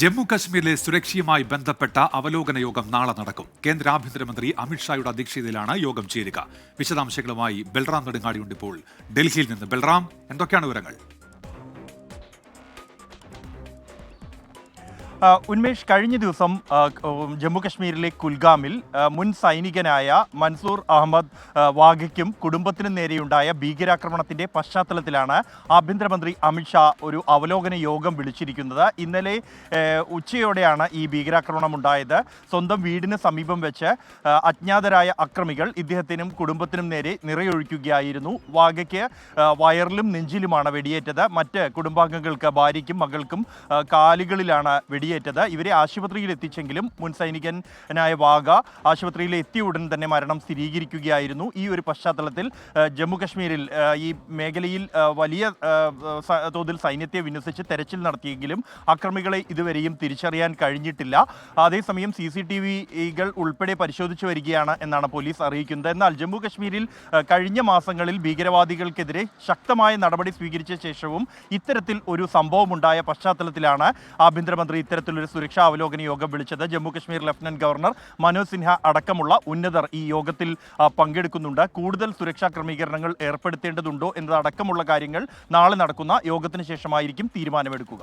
ജമ്മു കശ്മീരിലെ സുരക്ഷയുമായി ബന്ധപ്പെട്ട അവലോകന യോഗം നാളെ നടക്കും. കേന്ദ്ര ആഭ്യന്തരമന്ത്രി അമിത്ഷായുടെ അധ്യക്ഷതയിലാണ് യോഗം ചേരുക. വിശദാംശങ്ങളുമായി ബൽറാം നെടുങ്ങാടിയുണ്ട് ഇപ്പോൾ. ഡൽഹിയിൽ നിന്ന് ബൽറാം എന്തൊക്കെയാണ് വിവരങ്ങൾ? ഉന്മേഷ് കഴിഞ്ഞ ദിവസം ജമ്മു കശ്മീരിലെ കുൽഗാമിൽ മുൻ സൈനികനായ മൻസൂർ അഹമ്മദ് വാഗയ്ക്കും കുടുംബത്തിനും നേരെയുണ്ടായ ഭീകരാക്രമണത്തിന്റെ പശ്ചാത്തലത്തിലാണ് ആഭ്യന്തരമന്ത്രി അമിത്ഷാ ഒരു അവലോകന യോഗം വിളിച്ചിരിക്കുന്നത്. ഇന്നലെ ഉച്ചയോടെയാണ് ഈ ഭീകരാക്രമണം ഉണ്ടായത് സ്വന്തം വീടിന് സമീപം വെച്ച് അജ്ഞാതരായ അക്രമികൾ ഇദ്ദേഹത്തിനും കുടുംബത്തിനും നേരെ നിറയൊഴിക്കുകയായിരുന്നു. വാഗയ്ക്ക് വയറിലും നെഞ്ചിലുമാണ് വെടിയേറ്റത്. മറ്റ് കുടുംബാംഗങ്ങൾക്ക് ഭാര്യയ്ക്കും മകൾക്കും കാലുകളിലാണ് വെടിയേറ്റത്. ഇവരെ ആശുപത്രിയിൽ എത്തിച്ചെങ്കിലും മുൻ സൈനികനായ വാഗ ആശുപത്രിയിൽ എത്തിയ ഉടൻ തന്നെ മരണം സ്ഥിരീകരിക്കുകയായിരുന്നു. ഈ ഒരു പശ്ചാത്തലത്തിൽ ജമ്മുകശ്മീരിൽ ജമ്മു കശ്മീരിൽ ഈ മേഖലയിൽ വലിയ തോതിൽ സൈന്യത്തെ വിന്യസിച്ച് തെരച്ചിൽ നടത്തിയെങ്കിലും അക്രമികളെ ഇതുവരെയും തിരിച്ചറിയാൻ കഴിഞ്ഞിട്ടില്ല. അതേസമയം സി സി ടി വികൾ ഉൾപ്പെടെ പരിശോധിച്ചു വരികയാണ് എന്നാണ് പോലീസ് അറിയിക്കുന്നത്. എന്നാൽ ജമ്മു കശ്മീരിൽ കഴിഞ്ഞ മാസങ്ങളിൽ ഭീകരവാദികൾക്കെതിരെ ശക്തമായ നടപടി സ്വീകരിച്ച ശേഷവും ഇത്തരത്തിൽ ഒരു സംഭവമുണ്ടായ പശ്ചാത്തലത്തിലാണ് ആഭ്യന്തരമന്ത്രി ഇത്തരത്തിലൊരു സുരക്ഷാ അവലോകന യോഗം വിളിച്ചത് ജമ്മു കശ്മീർ ലഫ്റ്റനന്റ് ഗവർണർ മനോജ് സിൻഹ അടക്കമുള്ള ഉന്നതർ ഈ യോഗത്തിൽ പങ്കെടുക്കുന്നുണ്ട്. കൂടുതൽ സുരക്ഷാ ക്രമീകരണങ്ങൾ ഏർപ്പെടുത്തേണ്ടതുണ്ടോ എന്നതടക്കമുള്ള കാര്യങ്ങൾ നാളെ നടക്കുന്ന യോഗത്തിന് ശേഷമായിരിക്കും തീരുമാനമെടുക്കുക.